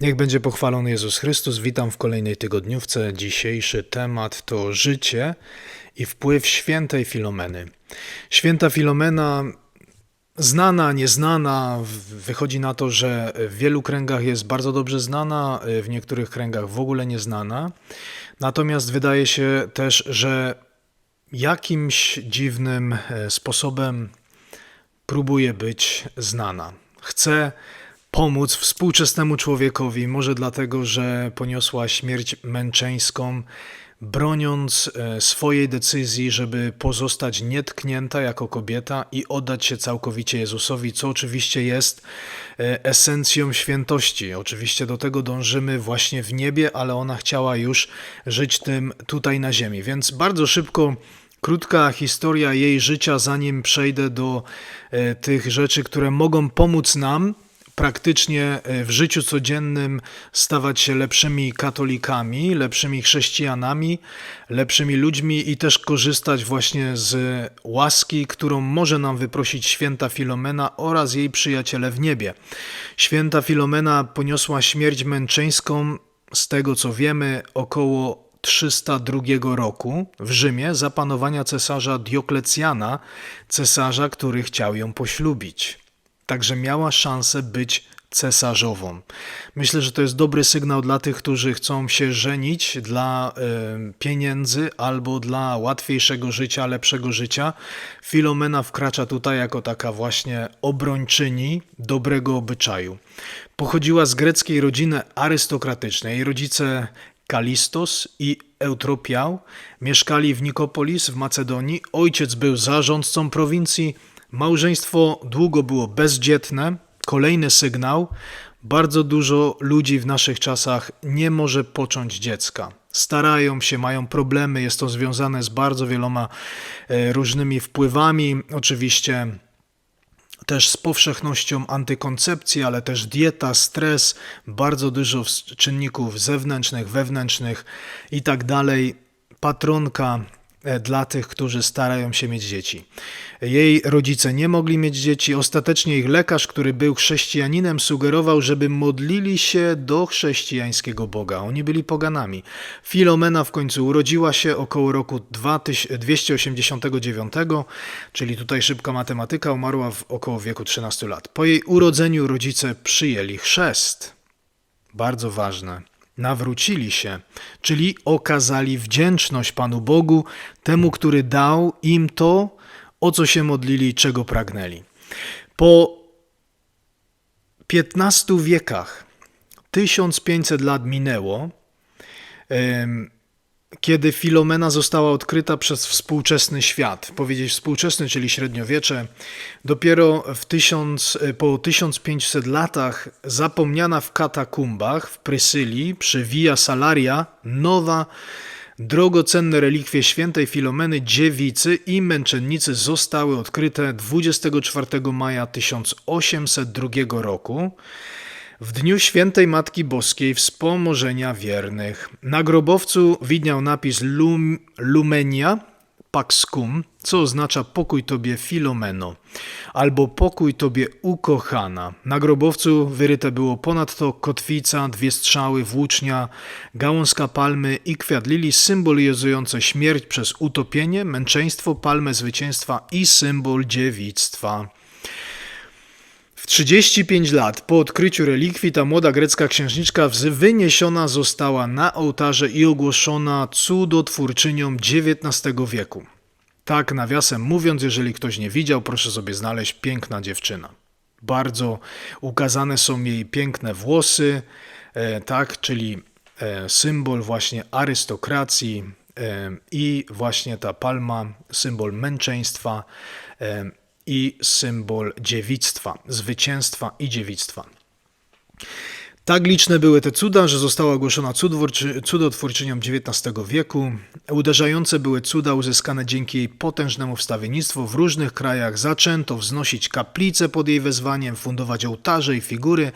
Niech będzie pochwalony Jezus Chrystus. Witam w kolejnej tygodniówce. Dzisiejszy temat to życie i wpływ świętej Filomeny. Święta Filomena, znana, nieznana, wychodzi na to, że w wielu kręgach jest bardzo dobrze znana, w niektórych kręgach w ogóle nieznana. Natomiast wydaje się też, że jakimś dziwnym e, sposobem próbuje być znana. Chce pomóc współczesnemu człowiekowi, może dlatego, że poniosła śmierć męczeńską, broniąc e, swojej decyzji, żeby pozostać nietknięta jako kobieta i oddać się całkowicie Jezusowi, co oczywiście jest e, esencją świętości. Oczywiście do tego dążymy właśnie w niebie, ale ona chciała już żyć tym tutaj na ziemi. Więc bardzo szybko Krótka historia jej życia, zanim przejdę do e, tych rzeczy, które mogą pomóc nam praktycznie e, w życiu codziennym stawać się lepszymi katolikami, lepszymi chrześcijanami, lepszymi ludźmi i też korzystać właśnie z łaski, którą może nam wyprosić święta Filomena oraz jej przyjaciele w niebie. Święta Filomena poniosła śmierć męczeńską, z tego co wiemy, około 302 roku w Rzymie za panowania cesarza Dioklecjana, cesarza, który chciał ją poślubić. Także miała szansę być cesarzową. Myślę, że to jest dobry sygnał dla tych, którzy chcą się żenić dla pieniędzy albo dla łatwiejszego życia, lepszego życia. Filomena wkracza tutaj jako taka właśnie obrończyni dobrego obyczaju. Pochodziła z greckiej rodziny arystokratycznej. Jej rodzice Kalistos i Eutropiał mieszkali w Nikopolis w Macedonii. Ojciec był zarządcą prowincji. Małżeństwo długo było bezdzietne. Kolejny sygnał. Bardzo dużo ludzi w naszych czasach nie może począć dziecka. Starają się, mają problemy. Jest to związane z bardzo wieloma e, różnymi wpływami. Oczywiście też z powszechnością antykoncepcji, ale też dieta, stres, bardzo dużo czynników zewnętrznych, wewnętrznych i tak dalej. Patronka dla tych, którzy starają się mieć dzieci. Jej rodzice nie mogli mieć dzieci. Ostatecznie ich lekarz, który był chrześcijaninem, sugerował, żeby modlili się do chrześcijańskiego Boga. Oni byli poganami. Filomena w końcu urodziła się około roku 2000 289, czyli tutaj szybka matematyka, umarła w około wieku 13 lat. Po jej urodzeniu rodzice przyjęli chrzest. Bardzo ważne. Nawrócili się, czyli okazali wdzięczność Panu Bogu, temu, który dał im to, o co się modlili, czego pragnęli. Po 15 wiekach, 1500 lat minęło, kiedy Filomena została odkryta przez współczesny świat, powiedzieć współczesny, czyli średniowiecze, dopiero w tysiąc, po 1500 latach zapomniana w katakumbach w Prysylii przy Via Salaria nowa, drogocenne relikwie świętej Filomeny dziewicy i męczennicy zostały odkryte 24 maja 1802 roku. W dniu świętej Matki Boskiej wspomożenia wiernych. Na grobowcu widniał napis Lum, Lumenia Pax Cum, co oznacza pokój Tobie Filomeno, albo pokój Tobie ukochana. Na grobowcu wyryte było ponadto kotwica, dwie strzały, włócznia, gałązka palmy i kwiat symbolizujące śmierć przez utopienie, męczeństwo, palmę zwycięstwa i symbol dziewictwa. W 35 lat po odkryciu relikwii ta młoda grecka księżniczka wyniesiona została na ołtarze i ogłoszona cudotwórczynią XIX wieku. Tak, nawiasem mówiąc, jeżeli ktoś nie widział, proszę sobie znaleźć piękna dziewczyna. Bardzo ukazane są jej piękne włosy, e, tak, czyli e, symbol właśnie arystokracji e, i właśnie ta palma, symbol męczeństwa i symbol dziewictwa, zwycięstwa i dziewictwa. Tak liczne były te cuda, że została ogłoszona cudotwórczy- cudotwórczynią XIX wieku. Uderzające były cuda uzyskane dzięki jej potężnemu wstawiennictwu. W różnych krajach zaczęto wznosić kaplice pod jej wezwaniem, fundować ołtarze i figury.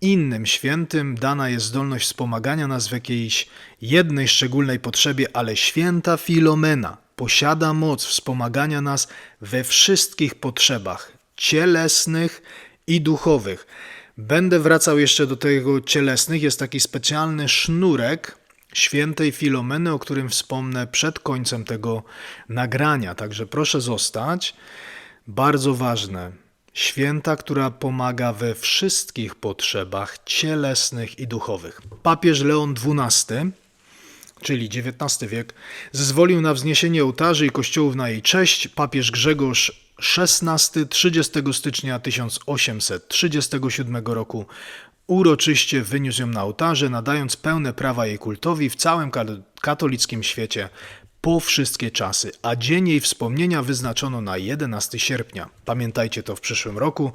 Innym świętym dana jest zdolność wspomagania nas w jakiejś jednej szczególnej potrzebie, ale święta Filomena posiada moc wspomagania nas we wszystkich potrzebach cielesnych i duchowych. Będę wracał jeszcze do tego cielesnych. Jest taki specjalny sznurek świętej Filomeny, o którym wspomnę przed końcem tego nagrania. Także proszę zostać. Bardzo ważne. Święta, która pomaga we wszystkich potrzebach cielesnych i duchowych. Papież Leon XII czyli XIX wiek, zezwolił na wzniesienie ołtarzy i kościołów na jej cześć. Papież Grzegorz XVI 30 stycznia 1837 roku uroczyście wyniósł ją na ołtarze, nadając pełne prawa jej kultowi w całym katolickim świecie po wszystkie czasy, a dzień jej wspomnienia wyznaczono na 11 sierpnia. Pamiętajcie to w przyszłym roku.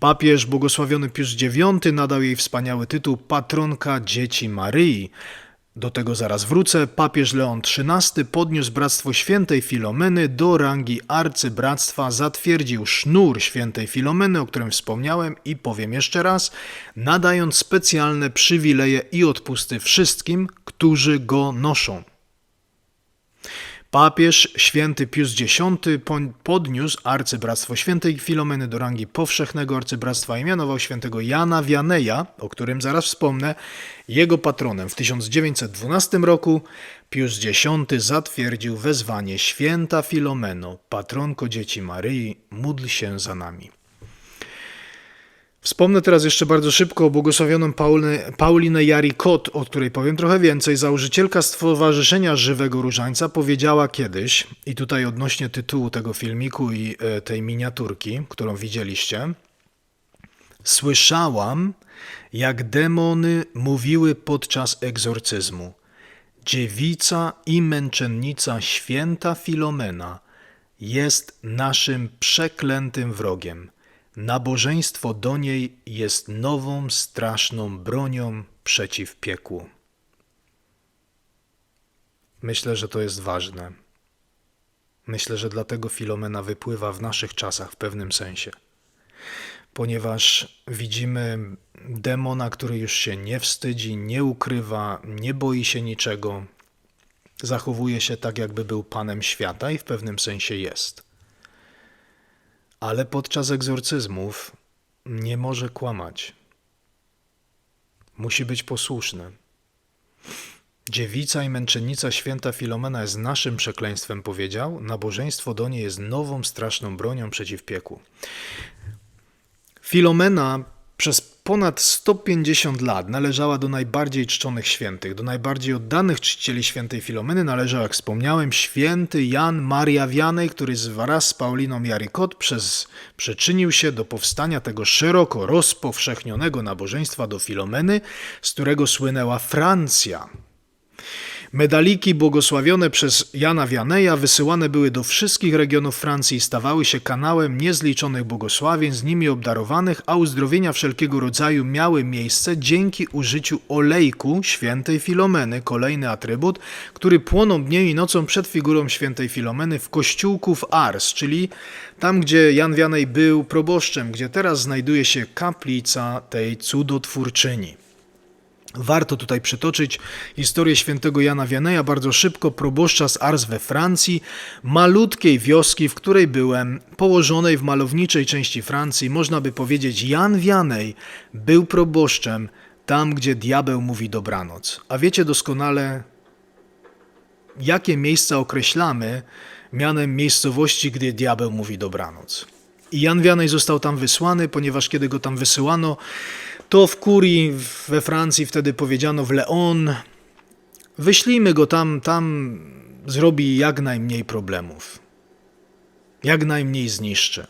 Papież błogosławiony Pius IX nadał jej wspaniały tytuł Patronka Dzieci Maryi. Do tego zaraz wrócę. Papież Leon XIII podniósł Bractwo Świętej Filomeny do rangi arcybractwa, zatwierdził sznur Świętej Filomeny, o którym wspomniałem i powiem jeszcze raz, nadając specjalne przywileje i odpusty wszystkim, którzy go noszą. Papież święty Pius X podniósł arcybractwo świętej Filomeny do rangi powszechnego arcybractwa i mianował świętego Jana Wianeja, o którym zaraz wspomnę, jego patronem. W 1912 roku Pius X zatwierdził wezwanie Święta Filomeno, patronko dzieci Maryi, módl się za nami. Wspomnę teraz jeszcze bardzo szybko o błogosławioną Paulinę, Paulinę Jarikot, o której powiem trochę więcej. Założycielka Stowarzyszenia Żywego Różańca powiedziała kiedyś, i tutaj odnośnie tytułu tego filmiku i e, tej miniaturki, którą widzieliście, słyszałam, jak demony mówiły podczas egzorcyzmu. Dziewica i męczennica święta Filomena jest naszym przeklętym wrogiem. Nabożeństwo do niej jest nową, straszną bronią przeciw piekłu. Myślę, że to jest ważne. Myślę, że dlatego Filomena wypływa w naszych czasach w pewnym sensie. Ponieważ widzimy demona, który już się nie wstydzi, nie ukrywa, nie boi się niczego, zachowuje się tak, jakby był panem świata i w pewnym sensie jest ale podczas egzorcyzmów nie może kłamać. Musi być posłuszny. Dziewica i męczennica święta Filomena jest naszym przekleństwem, powiedział. Nabożeństwo do niej jest nową, straszną bronią przeciw piekłu. Filomena przez ponad 150 lat należała do najbardziej czczonych świętych, do najbardziej oddanych czcicieli świętej Filomeny należał, jak wspomniałem, święty Jan Maria Wianej, który wraz z Pauliną Jarykot przez, przyczynił się do powstania tego szeroko rozpowszechnionego nabożeństwa do Filomeny, z którego słynęła Francja. Medaliki błogosławione przez Jana Wianeja wysyłane były do wszystkich regionów Francji i stawały się kanałem niezliczonych błogosławień z nimi obdarowanych, a uzdrowienia wszelkiego rodzaju miały miejsce dzięki użyciu olejku świętej Filomeny, kolejny atrybut, który płonął dniem i nocą przed figurą świętej Filomeny w kościółku w Ars, czyli tam, gdzie Jan Wianej był proboszczem, gdzie teraz znajduje się kaplica tej cudotwórczyni. Warto tutaj przytoczyć historię świętego Jana Wianeja bardzo szybko, proboszcza z Ars we Francji, malutkiej wioski, w której byłem, położonej w malowniczej części Francji. Można by powiedzieć, Jan Wianej był proboszczem tam, gdzie diabeł mówi dobranoc. A wiecie doskonale, jakie miejsca określamy mianem miejscowości, gdzie diabeł mówi dobranoc. I Jan Wianej został tam wysłany, ponieważ kiedy go tam wysyłano, to w kurii we Francji wtedy powiedziano w Leon, wyślijmy go tam, tam zrobi jak najmniej problemów. Jak najmniej zniszczy.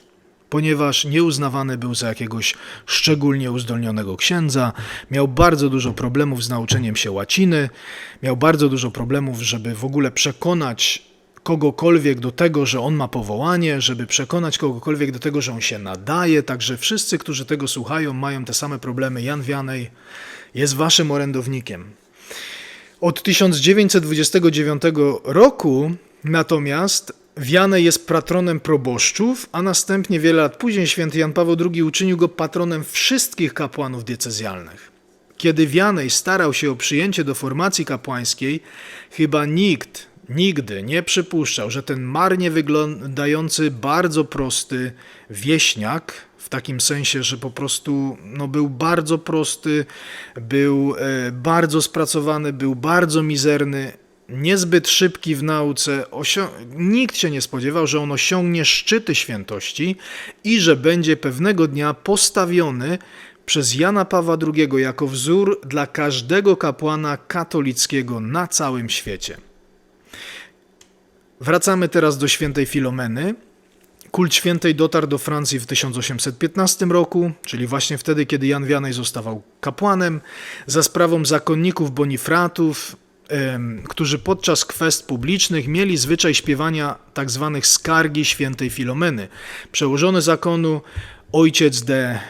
Ponieważ nieuznawany był za jakiegoś szczególnie uzdolnionego księdza, miał bardzo dużo problemów z nauczeniem się łaciny, miał bardzo dużo problemów, żeby w ogóle przekonać kogokolwiek do tego, że on ma powołanie, żeby przekonać kogokolwiek do tego, że on się nadaje. Także wszyscy, którzy tego słuchają, mają te same problemy. Jan Wianej jest waszym orędownikiem. Od 1929 roku natomiast Wianej jest patronem proboszczów, a następnie wiele lat później święty Jan Paweł II uczynił go patronem wszystkich kapłanów diecezjalnych. Kiedy Wianej starał się o przyjęcie do formacji kapłańskiej, chyba nikt nigdy nie przypuszczał, że ten marnie wyglądający, bardzo prosty wieśniak w takim sensie, że po prostu no, był bardzo prosty, był e, bardzo spracowany, był bardzo mizerny, niezbyt szybki w nauce. Nikt się nie spodziewał, że on osiągnie szczyty świętości i że będzie pewnego dnia postawiony przez Jana Pawła II jako wzór dla każdego kapłana katolickiego na całym świecie. Wracamy teraz do świętej Filomeny. Kult świętej dotarł do Francji w 1815 roku, czyli właśnie wtedy, kiedy Jan Wianej zostawał kapłanem, za sprawą zakonników Bonifratów, którzy podczas kwest publicznych mieli zwyczaj śpiewania tzw. skargi świętej Filomeny. Przełożony zakonu ojciec de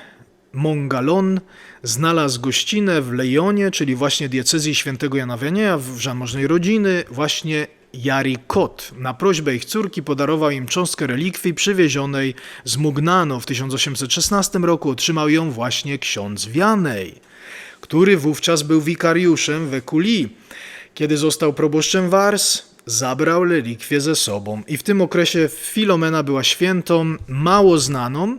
Mongalon znalazł gościnę w Lejonie, czyli właśnie diecezji świętego Jana Wianieja, w zamożnej rodziny, właśnie Jari Kot. Na prośbę ich córki podarował im cząstkę relikwii przywiezionej z Mugnano. W 1816 roku otrzymał ją właśnie ksiądz Wianej, który wówczas był wikariuszem w Ekuli. Kiedy został proboszczem Wars, zabrał relikwie ze sobą i w tym okresie Filomena była świętą mało znaną.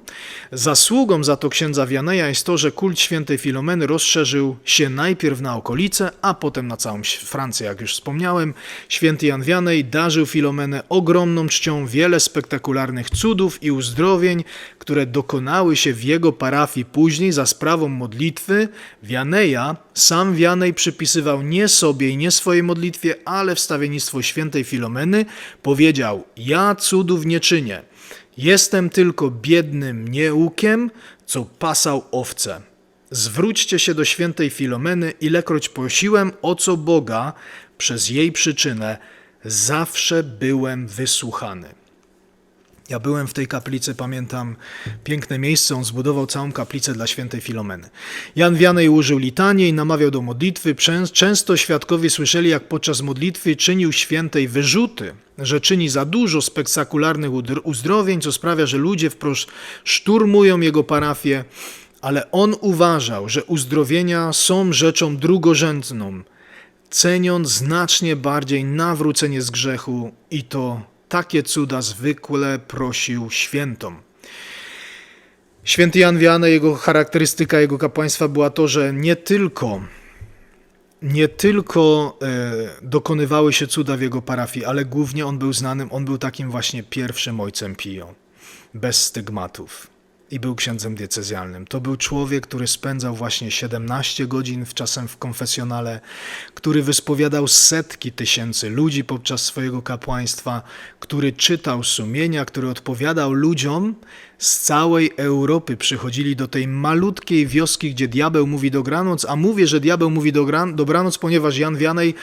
Zasługą za to księdza Wianeja jest to, że kult świętej Filomeny rozszerzył się najpierw na okolice, a potem na całą Francję, jak już wspomniałem. Święty Jan Wianej darzył Filomenę ogromną czcią, wiele spektakularnych cudów i uzdrowień, które dokonały się w jego parafii później za sprawą modlitwy Wianeja. Sam Wianej przypisywał nie sobie i nie swojej modlitwie, ale wstawiennictwo świętej Filomeny powiedział: Ja cudów nie czynię. Jestem tylko biednym nieukiem, co pasał owce. Zwróćcie się do świętej Filomeny, ilekroć prosiłem o co Boga, przez jej przyczynę, zawsze byłem wysłuchany. Ja byłem w tej kaplicy, pamiętam piękne miejsce, on zbudował całą kaplicę dla świętej Filomeny. Jan Wianej użył litanii i namawiał do modlitwy. Czę- Często świadkowie słyszeli, jak podczas modlitwy czynił świętej wyrzuty, że czyni za dużo spektakularnych uzdrowień, co sprawia, że ludzie wprost szturmują jego parafię, ale on uważał, że uzdrowienia są rzeczą drugorzędną, ceniąc znacznie bardziej nawrócenie z grzechu i to takie cuda zwykle prosił świętom. Święty Jan Wiany, jego charakterystyka jego kapłaństwa była to, że nie tylko nie tylko e, dokonywały się cuda w jego parafii, ale głównie on był znanym, on był takim właśnie pierwszym ojcem Piją, bez stygmatów i był księdzem diecezjalnym. To był człowiek, który spędzał właśnie 17 godzin w czasem w konfesjonale, który wyspowiadał setki tysięcy ludzi podczas swojego kapłaństwa, który czytał sumienia, który odpowiadał ludziom z całej Europy. Przychodzili do tej malutkiej wioski, gdzie diabeł mówi dobranoc, a mówię, że diabeł mówi dobra- dobranoc, ponieważ Jan Wianej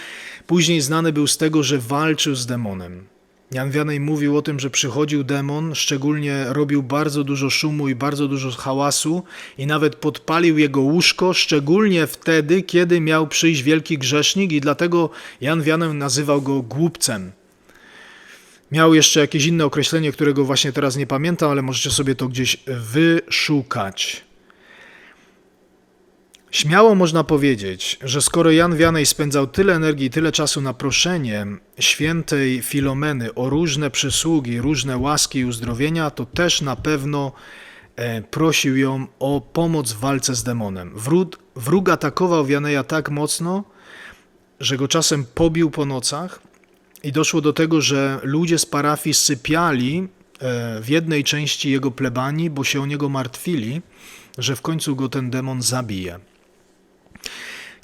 później znany był z tego, że walczył z demonem. Jan Wianej mówił o tym, że przychodził demon, szczególnie robił bardzo dużo szumu i bardzo dużo hałasu i nawet podpalił jego łóżko, szczególnie wtedy, kiedy miał przyjść wielki grzesznik i dlatego Jan Wianej nazywał go głupcem. Miał jeszcze jakieś inne określenie, którego właśnie teraz nie pamiętam, ale możecie sobie to gdzieś wyszukać. Śmiało można powiedzieć, że skoro Jan Wianej spędzał tyle energii tyle czasu na proszenie świętej Filomeny o różne przysługi, różne łaski i uzdrowienia, to też na pewno e, prosił ją o pomoc w walce z demonem. Wróg, wróg atakował Wianeja tak mocno, że go czasem pobił po nocach i doszło do tego, że ludzie z parafii sypiali e, w jednej części jego plebanii, bo się o niego martwili, że w końcu go ten demon zabije.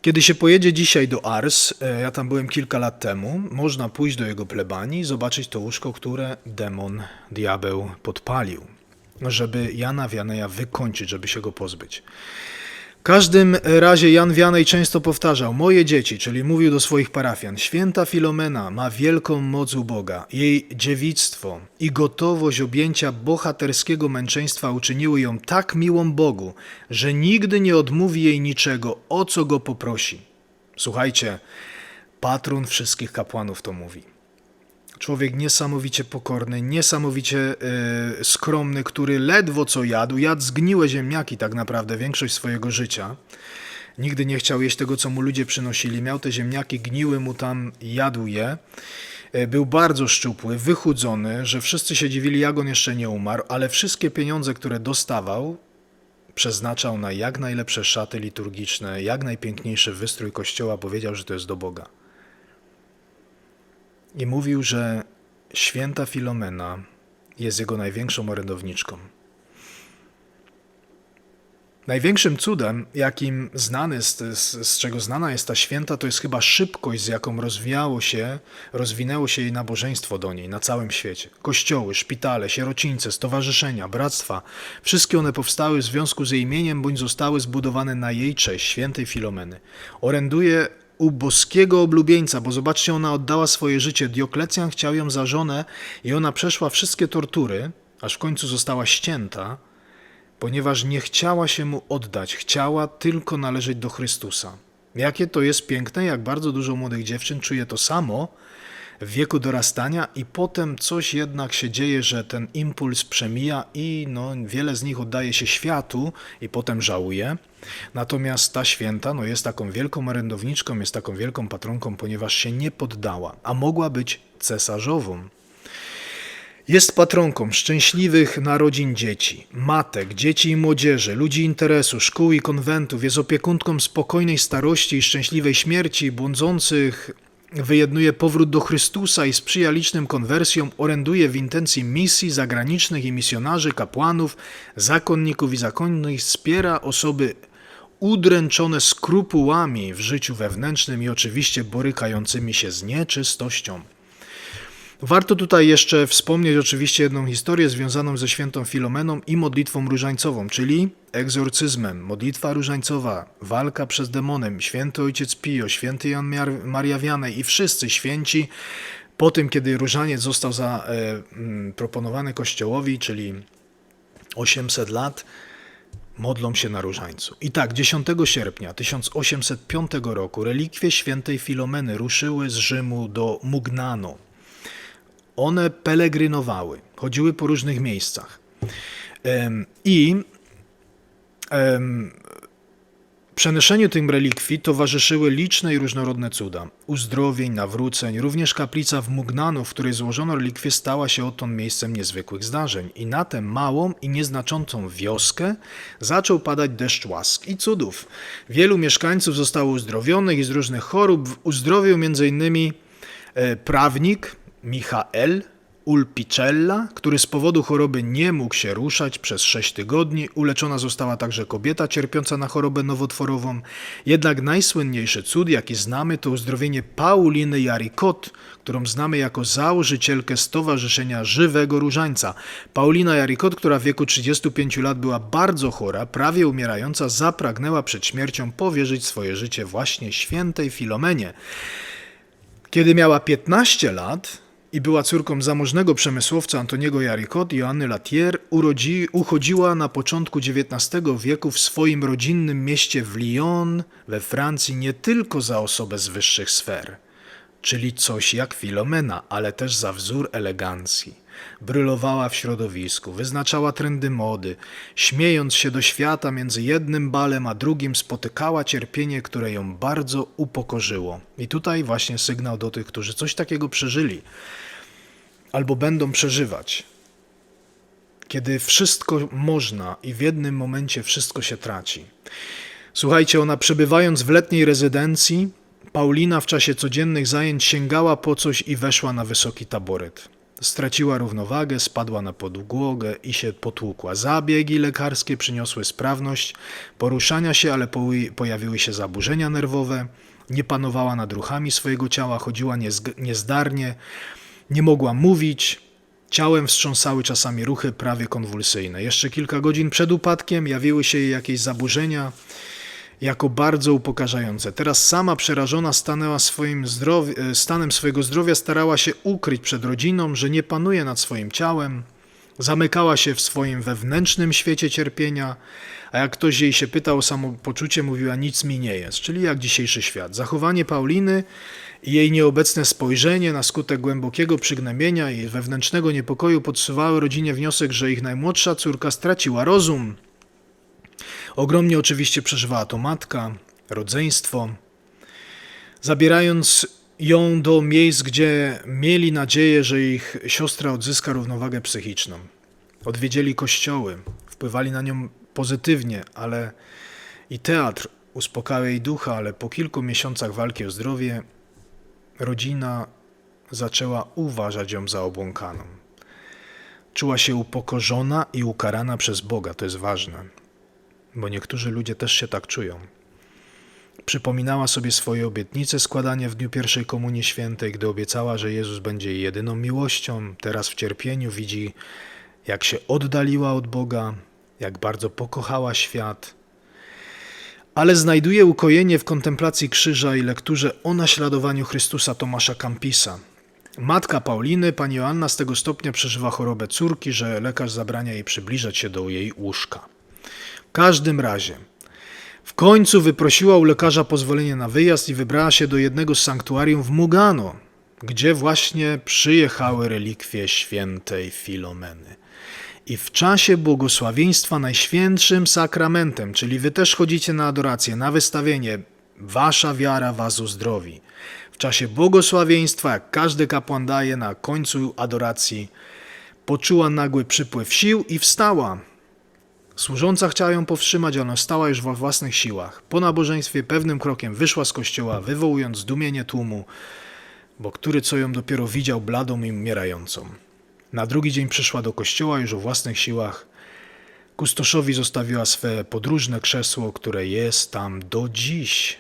Kiedy się pojedzie dzisiaj do Ars, e, ja tam byłem kilka lat temu, można pójść do jego plebanii zobaczyć to łóżko, które demon, diabeł podpalił, żeby Jana Wianeja wykończyć, żeby się go pozbyć. Każdym razie Jan Wianej często powtarzał: Moje dzieci, czyli mówił do swoich parafian, święta Filomena ma wielką moc u Boga. Jej dziewictwo i gotowość objęcia bohaterskiego męczeństwa uczyniły ją tak miłą Bogu, że nigdy nie odmówi jej niczego, o co go poprosi. Słuchajcie, patron wszystkich kapłanów to mówi. Człowiek niesamowicie pokorny, niesamowicie e, skromny, który ledwo co jadł, jadł zgniłe ziemniaki tak naprawdę większość swojego życia. Nigdy nie chciał jeść tego, co mu ludzie przynosili. Miał te ziemniaki, gniły mu tam, jadł je. E, Był bardzo szczupły, wychudzony, że wszyscy się dziwili, jak on jeszcze nie umarł, ale wszystkie pieniądze, które dostawał, przeznaczał na jak najlepsze szaty liturgiczne, jak najpiękniejszy wystrój kościoła, powiedział, że to jest do Boga. I mówił, że święta Filomena jest jego największą orędowniczką. Największym cudem, jakim znany, z, z, z czego znana jest ta święta, to jest chyba szybkość, z jaką rozwijało się, rozwinęło się jej nabożeństwo do niej na całym świecie. Kościoły, szpitale, sierocińce, stowarzyszenia, bractwa, wszystkie one powstały w związku z jej imieniem, bądź zostały zbudowane na jej cześć, świętej Filomeny. Oręduje u boskiego oblubieńca, bo zobaczcie, ona oddała swoje życie. Dioklecjan chciał ją za żonę i ona przeszła wszystkie tortury, aż w końcu została ścięta, ponieważ nie chciała się mu oddać, chciała tylko należeć do Chrystusa. Jakie to jest piękne, jak bardzo dużo młodych dziewczyn czuje to samo w wieku dorastania i potem coś jednak się dzieje, że ten impuls przemija i no, wiele z nich oddaje się światu i potem żałuje. Natomiast ta święta no, jest taką wielką orędowniczką, jest taką wielką patronką, ponieważ się nie poddała, a mogła być cesarzową. Jest patronką szczęśliwych narodzin dzieci, matek, dzieci i młodzieży, ludzi interesu, szkół i konwentów, jest opiekuntką spokojnej starości i szczęśliwej śmierci, błądzących wyjednuje powrót do Chrystusa i sprzyja licznym konwersjom, oręduje w intencji misji zagranicznych i misjonarzy, kapłanów, zakonników i zakonnych, wspiera osoby udręczone skrupułami w życiu wewnętrznym i oczywiście borykającymi się z nieczystością. Warto tutaj jeszcze wspomnieć oczywiście jedną historię związaną ze świętą Filomeną i modlitwą różańcową, czyli egzorcyzmem, modlitwa różańcowa, walka przez demonem, święty ojciec Pio, święty Jan Mar- Maria Wianej i wszyscy święci po tym, kiedy różaniec został zaproponowany Kościołowi, czyli 800 lat, modlą się na różańcu. I tak, 10 sierpnia 1805 roku relikwie świętej Filomeny ruszyły z Rzymu do Mugnano, one pelegrynowały, chodziły po różnych miejscach. I przenoszeniu tym relikwii towarzyszyły liczne i różnorodne cuda. Uzdrowień, nawróceń, również kaplica w Mugnano, w której złożono relikwie, stała się odtąd miejscem niezwykłych zdarzeń. I na tę małą i nieznaczącą wioskę zaczął padać deszcz łask i cudów. Wielu mieszkańców zostało uzdrowionych i z różnych chorób uzdrowił m.in. e, prawnik, Michael Ulpicella, który z powodu choroby nie mógł się ruszać przez 6 tygodni. Uleczona została także kobieta cierpiąca na chorobę nowotworową. Jednak najsłynniejszy cud, jaki znamy, to uzdrowienie Pauliny Jarikot, którą znamy jako założycielkę Stowarzyszenia Żywego Różańca. Paulina Jarikot, która w wieku 35 lat była bardzo chora, prawie umierająca, zapragnęła przed śmiercią powierzyć swoje życie właśnie świętej Filomenie. Kiedy miała 15 lat i była córką zamożnego przemysłowca Antoniego Jaricot i Joanny Latier, urodzi, uchodziła na początku XIX wieku w swoim rodzinnym mieście w Lyon we Francji nie tylko za osobę z wyższych sfer, czyli coś jak Filomena, ale też za wzór elegancji. Brylowała w środowisku, wyznaczała trendy mody, śmiejąc się do świata między jednym balem a drugim, spotykała cierpienie, które ją bardzo upokorzyło. I tutaj właśnie sygnał do tych, którzy coś takiego przeżyli albo będą przeżywać. Kiedy wszystko można i w jednym momencie wszystko się traci. Słuchajcie, ona przebywając w letniej rezydencji, Paulina w czasie codziennych zajęć sięgała po coś i weszła na wysoki taboret. Straciła równowagę, spadła na podłogę i się potłukła. Zabiegi lekarskie przyniosły sprawność poruszania się, ale pojawiły się zaburzenia nerwowe. Nie panowała nad ruchami swojego ciała, chodziła niezdarnie, nie mogła mówić. Ciałem wstrząsały czasami ruchy prawie konwulsyjne. Jeszcze kilka godzin przed upadkiem jawiły się jej jakieś zaburzenia jako bardzo upokarzające. Teraz sama przerażona stanęła swoim zdrowi- stanem swojego zdrowia, starała się ukryć przed rodziną, że nie panuje nad swoim ciałem, zamykała się w swoim wewnętrznym świecie cierpienia, a jak ktoś jej się pytał o samopoczucie, mówiła nic mi nie jest, czyli jak dzisiejszy świat. Zachowanie Pauliny i jej nieobecne spojrzenie na skutek głębokiego przygnębienia i wewnętrznego niepokoju podsuwały rodzinie wniosek, że ich najmłodsza córka straciła rozum. Ogromnie oczywiście przeżywała to matka, rodzeństwo. Zabierając ją do miejsc, gdzie mieli nadzieję, że ich siostra odzyska równowagę psychiczną. Odwiedzili kościoły, wpływali na nią pozytywnie, ale i teatr uspokajał jej ducha, ale po kilku miesiącach walki o zdrowie rodzina zaczęła uważać ją za obłąkaną. Czuła się upokorzona i ukarana przez Boga, to jest ważne, bo niektórzy ludzie też się tak czują. Przypominała sobie swoje obietnice składanie w dniu pierwszej Komunii Świętej, gdy obiecała, że Jezus będzie jej jedyną miłością. Teraz w cierpieniu widzi, jak się oddaliła od Boga, jak bardzo pokochała świat. Ale znajduje ukojenie w kontemplacji krzyża i lekturze o naśladowaniu Chrystusa Tomasza Kampisa. Matka Pauliny, pani Joanna, z tego stopnia przeżywa chorobę córki, że lekarz zabrania jej przybliżać się do jej łóżka. Każdym razie, w końcu wyprosiła u lekarza pozwolenie na wyjazd i wybrała się do jednego z sanktuarium w Mugano, gdzie właśnie przyjechały relikwie świętej Filomeny. I w czasie błogosławieństwa najświętszym sakramentem, czyli wy też chodzicie na adorację, na wystawienie, wasza wiara was uzdrowi. W czasie błogosławieństwa, jak każdy kapłan daje na końcu adoracji, poczuła nagły przypływ sił i wstała. Służąca chciała ją powstrzymać, ona stała już we własnych siłach. Po nabożeństwie pewnym krokiem wyszła z kościoła, wywołując zdumienie tłumu, bo który co ją dopiero widział bladą i umierającą. Na drugi dzień przyszła do kościoła już o własnych siłach. Kustoszowi zostawiła swe podróżne krzesło, które jest tam do dziś.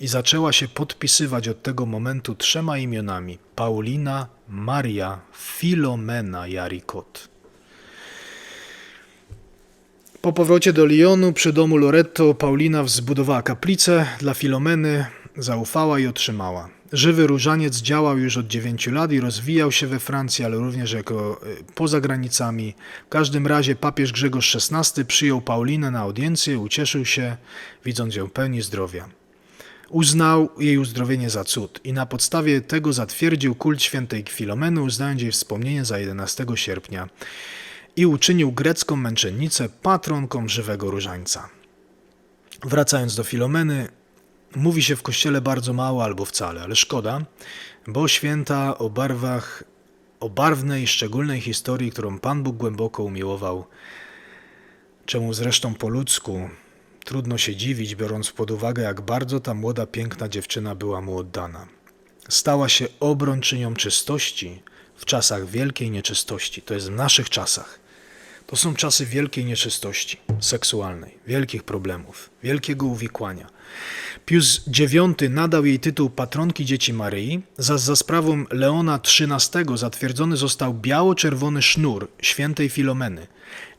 I zaczęła się podpisywać od tego momentu trzema imionami: Paulina, Maria, Filomena Jarikot. Po powrocie do Lyonu przy domu Loretto Paulina zbudowała kaplicę dla Filomeny, zaufała i otrzymała. Żywy różaniec działał już od 9 lat i rozwijał się we Francji, ale również jako y, poza granicami. W każdym razie papież Grzegorz XVI przyjął Paulinę na audiencję, ucieszył się, widząc ją pełni zdrowia. Uznał jej uzdrowienie za cud i na podstawie tego zatwierdził kult świętej Filomeny, uznając jej wspomnienie za 11 sierpnia i uczynił grecką męczennicę patronką żywego różańca. Wracając do Filomeny, mówi się w kościele bardzo mało albo wcale, ale szkoda, bo święta o barwach, o barwnej, szczególnej historii, którą Pan Bóg głęboko umiłował, czemu zresztą po ludzku trudno się dziwić, biorąc pod uwagę, jak bardzo ta młoda, piękna dziewczyna była mu oddana. Stała się obrończynią czystości w czasach wielkiej nieczystości, to jest w naszych czasach. To są czasy wielkiej nieczystości seksualnej, wielkich problemów, wielkiego uwikłania. Pius IX nadał jej tytuł patronki dzieci Maryi, za, za sprawą Leona XIII zatwierdzony został biało-czerwony sznur świętej Filomeny,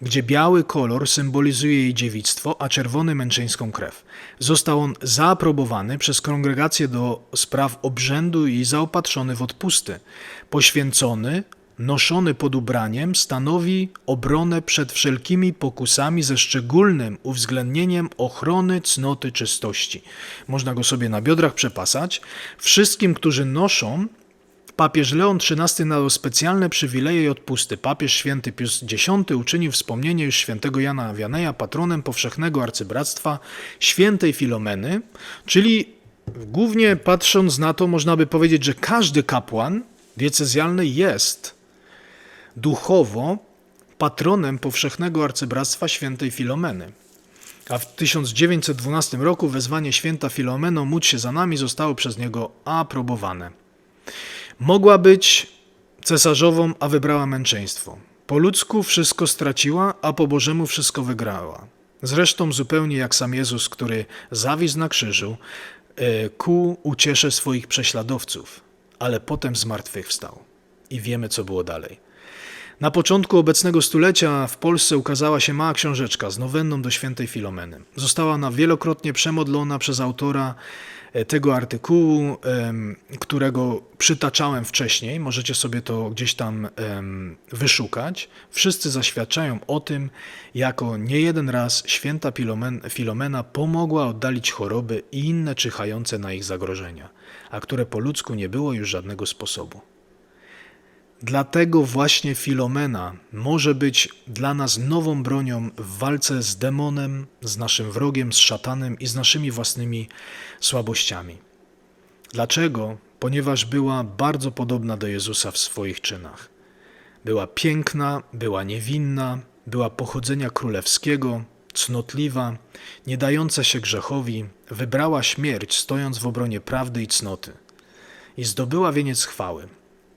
gdzie biały kolor symbolizuje jej dziewictwo, a czerwony męczeńską krew. Został on zaaprobowany przez kongregację do spraw obrzędu i zaopatrzony w odpusty. Poświęcony noszony pod ubraniem stanowi obronę przed wszelkimi pokusami ze szczególnym uwzględnieniem ochrony cnoty czystości. Można go sobie na biodrach przepasać. Wszystkim, którzy noszą, papież Leon XIII nadał specjalne przywileje i odpusty. Papież święty Pius X uczynił wspomnienie już świętego Jana Wianeja patronem powszechnego arcybractwa świętej Filomeny, czyli głównie patrząc na to można by powiedzieć, że każdy kapłan diecezjalny jest duchowo patronem powszechnego arcybractwa świętej Filomeny. A w 1912 roku wezwanie święta Filomeno módl się za nami zostało przez niego aprobowane. Mogła być cesarzową, a wybrała męczeństwo. Po ludzku wszystko straciła, a po Bożemu wszystko wygrała. Zresztą zupełnie jak sam Jezus, który zawisł na krzyżu e, ku uciesze swoich prześladowców, ale potem zmartwychwstał. I wiemy, co było dalej. Na początku obecnego stulecia w Polsce ukazała się mała książeczka z nowenną do świętej Filomeny. Została ona wielokrotnie przemodlona przez autora e, tego artykułu, którego przytaczałem wcześniej. Możecie sobie to gdzieś tam wyszukać. Wszyscy zaświadczają o tym, jako nie jeden raz święta Filomena pomogła oddalić choroby i inne czyhające na ich zagrożenia, a które po ludzku nie było już żadnego sposobu. Dlatego właśnie Filomena może być dla nas nową bronią w walce z demonem, z naszym wrogiem, z szatanem i z naszymi własnymi słabościami. Dlaczego? Ponieważ była bardzo podobna do Jezusa w swoich czynach. Była piękna, była niewinna, była pochodzenia królewskiego, cnotliwa, nie dająca się grzechowi, wybrała śmierć, stojąc w obronie prawdy i cnoty. I zdobyła wieniec chwały.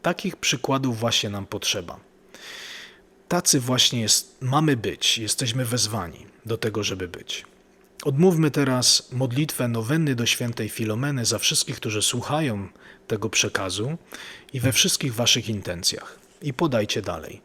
Takich przykładów właśnie nam potrzeba. Tacy właśnie jest, mamy być, jesteśmy wezwani do tego, żeby być. Odmówmy teraz modlitwę nowenny do świętej Filomeny za wszystkich, którzy słuchają tego przekazu i we wszystkich waszych intencjach. I podajcie dalej.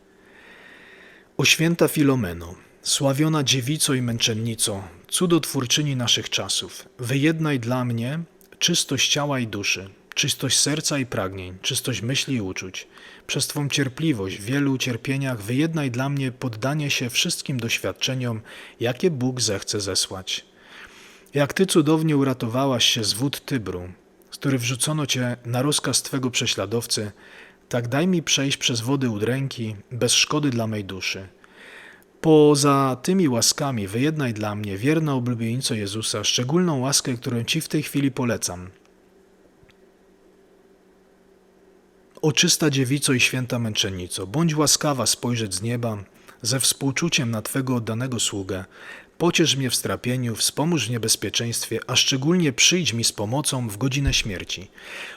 O święta Filomeno, sławiona dziewico i męczennico, cudotwórczyni naszych czasów, wyjednaj dla mnie czystość ciała i duszy, czystość serca i pragnień, czystość myśli i uczuć. Przez Twą cierpliwość w wielu cierpieniach wyjednaj dla mnie poddanie się wszystkim doświadczeniom, jakie Bóg zechce zesłać. Jak Ty cudownie uratowałaś się z wód Tybru, z których wrzucono Cię na rozkaz Twego prześladowcy, tak daj mi przejść przez wody udręki, bez szkody dla mej duszy. Poza tymi łaskami wyjednaj dla mnie, wierna oblubienico Jezusa, szczególną łaskę, którą Ci w tej chwili polecam. Oczysta dziewico i święta męczennico, bądź łaskawa spojrzeć z nieba ze współczuciem na Twego oddanego sługę. Pociesz mnie w strapieniu, wspomóż w niebezpieczeństwie, a szczególnie przyjdź mi z pomocą w godzinę śmierci.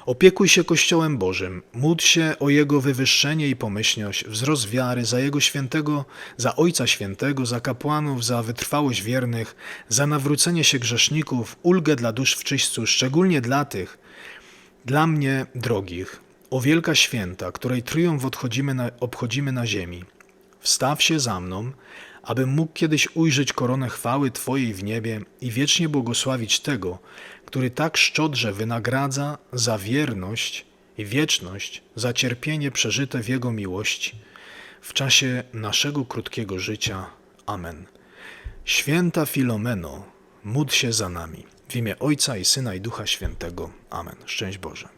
Opiekuj się Kościołem Bożym, módl się o Jego wywyższenie i pomyślność, wzrost wiary, za Jego świętego, za Ojca Świętego, za kapłanów, za wytrwałość wiernych, za nawrócenie się grzeszników, ulgę dla dusz w czyśćcu, szczególnie dla tych, dla mnie drogich, o wielka święta, której triumf odchodzimy na, obchodzimy na ziemi. Wstaw się za mną, abym mógł kiedyś ujrzeć koronę chwały Twojej w niebie i wiecznie błogosławić tego, który tak szczodrze wynagradza za wierność i wieczność, za cierpienie przeżyte w Jego miłości w czasie naszego krótkiego życia. Amen. Święta Filomeno, módl się za nami. W imię Ojca i Syna i Ducha Świętego. Amen. Szczęść Boże.